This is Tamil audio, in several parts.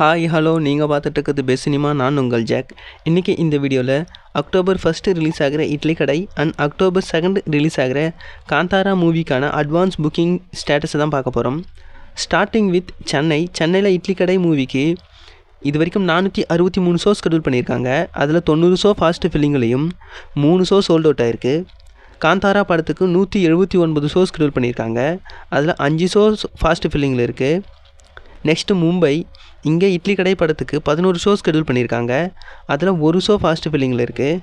ஹாய் ஹலோ நீங்கள் பார்த்துட்டு இருக்கிறது பெஸ்ட் சினிமா நான் உங்கள் ஜாக் இன்றைக்கி இந்த வீடியோவில் அக்டோபர் ஃபஸ்ட்டு ரிலீஸ் ஆகிற இட்லி கடை அண்ட் அக்டோபர் செகண்ட் ரிலீஸ் ஆகிற காந்தாரா மூவிக்கான அட்வான்ஸ் புக்கிங் ஸ்டேட்டஸை தான் பார்க்க போகிறோம் ஸ்டார்டிங் வித் சென்னை சென்னையில் இட்லி கடை மூவிக்கு இது வரைக்கும் நானூற்றி அறுபத்தி மூணு ஷோ ஸ்கெடியூல் பண்ணியிருக்காங்க. அதில் தொண்ணூறு ஷோ ஃபாஸ்ட் ஃபில்லிங்லேயும் மூணு ஷோ சோல்ட் அவுட் ஆயிருக்கு. காந்தாரா படத்துக்கு நூற்றி எழுபத்தி ஒன்பது ஷோ ஸ்கெடியூல் பண்ணியிருக்காங்க. அதில் அஞ்சு ஷோ ஃபாஸ்ட் ஃபில்லிங்கில் இருக்குது நெக்ஸ்ட்டு மும்பை இங்கே இட்லி கடை படத்துக்கு பதினோரு ஷோ ஸ்கெடியூல் பண்ணியிருக்காங்க அதில் ஒரு ஷோ ஃபாஸ்ட் ஃபில்லிங்கில் இருக்குது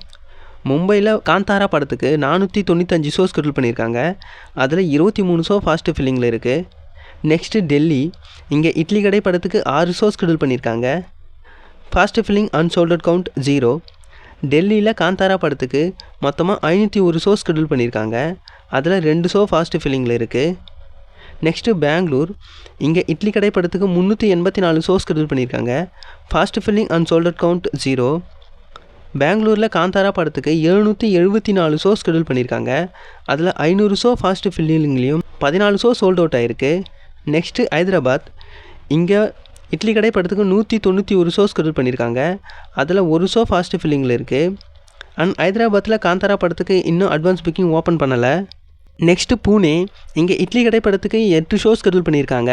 மும்பையில் காந்தாரா படத்துக்கு நானூற்றி தொண்ணூத்தஞ்சு ஷோ ஸ்கெடியூல் பண்ணியிருக்காங்க அதில் இருபத்தி மூணு ஷோ ஃபாஸ்ட் ஃபில்லிங்கில் இருக்குது நெக்ஸ்ட்டு டெல்லி இங்கே இட்லி கடை படத்துக்கு ஆறு ஷோ ஸ்கெடியூல் பண்ணியிருக்காங்க fast filling and sold out count zero டெல்லியில் காந்தாரா படத்துக்கு மொத்தமாக ஐநூற்றி ஒரு ஷோ ஸ்கெடியூல் பண்ணியிருக்காங்க அதில் ரெண்டு ஷோ ஃபாஸ்ட் ஃபில்லிங்கில் இருக்குது நெக்ஸ்ட்டு பெங்களூர் இங்கே இட்லி கடை படத்துக்கு முந்நூற்றி எண்பத்தி நாலு ஷோஸ் ஸ்கெடியூல் பண்ணியிருக்காங்க fast filling and sold out count zero பெங்களூரில் காந்தாரா படத்துக்கு எழுநூற்றி எழுபத்தி நாலு ஷோ ஸ்கெடியூல் பண்ணியிருக்காங்க அதில் ஐநூறு ஷோ ஃபாஸ்ட் ஃபில்லிங்லேயும் பதினாலு ஷோ சோல்ட் அவுட் ஆகிருக்கு நெக்ஸ்ட்டு ஹைதராபாத் இங்கே இட்லி கடை படத்துக்கு நூற்றி தொண்ணூற்றி ஒரு ஷோ ஸ்கெடியூல் பண்ணியிருக்காங்க அதில் ஒரு ஷோ ஃபாஸ்ட் ஃபில்லிங்கில் இருக்குது அண்ட் ஹைதராபாத்தில் காந்தாரா படத்துக்கு இன்னும் அட்வான்ஸ் புக்கிங் ஓப்பன் பண்ணலை. நெக்ஸ்ட்டு பூனே இங்கே இட்லி கடை படத்துக்கு எட்டு ஷோ ஸ்கெடியூல் பண்ணியிருக்காங்க.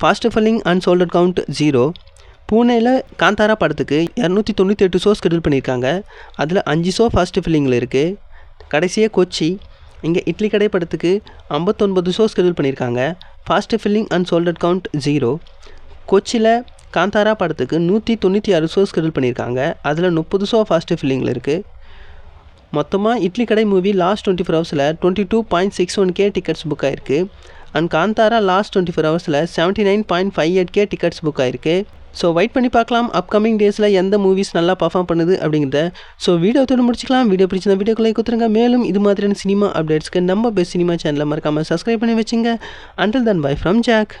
Fast filling and sold out count zero பூனேயில் Kantara படத்துக்கு இரநூத்தி தொண்ணூற்றி எட்டு ஷோ ஸ்கெடியூல் பண்ணியிருக்காங்க. அதில் அஞ்சு ஷோ ஃபாஸ்ட் ஃபில்லிங்கில் இருக்குது கடைசியாக கொச்சி. இங்கே இட்லி கடை படத்துக்கு ஐம்பத்தொன்பது ஷோ ஸ்கெடியூல் பண்ணியிருக்காங்க. Fast filling and sold out count zero கொச்சியில் காந்தாரா படத்துக்கு நூற்றி தொண்ணூற்றி ஆறு ஷோ ஸ்கெடியூல் பண்ணியிருக்காங்க. அதில் முப்பது ஷோ ஃபாஸ்ட் ஃபில்லிங்கில் இருக்குது மொத்தமாக Idli Kadai movie last twenty four ஹவர்ஸில் twenty two point six one K tickets book ஆயிருக்கு. And Kantara last twenty four ஹவர்ஸில் seventy nine point five eight K tickets book ஆயிருக்கு. ஸோ வெயிட் பண்ணி பார்க்கலாம். அப்கமிங் டேஸில் எந்த மூவிஸ் நல்லா பர்ஃபார்ம் பண்ணுது அப்படிங்கிறத. ஸோ வீடியோ தோடு முடிச்சிக்கலாம். வீடியோ பிடிச்சிருந்த வீடியோக்குள்ளே கொடுத்துருங்க மேலும் இது மாதிரியான சினிமா அப்டேட்ஸ்க்கு நம்ம பெஸ்ட் சினிமா சேனலில் மறக்காமல் சப்ஸ்கிரைப் பண்ணி வச்சுங்க. Until then bye from Jack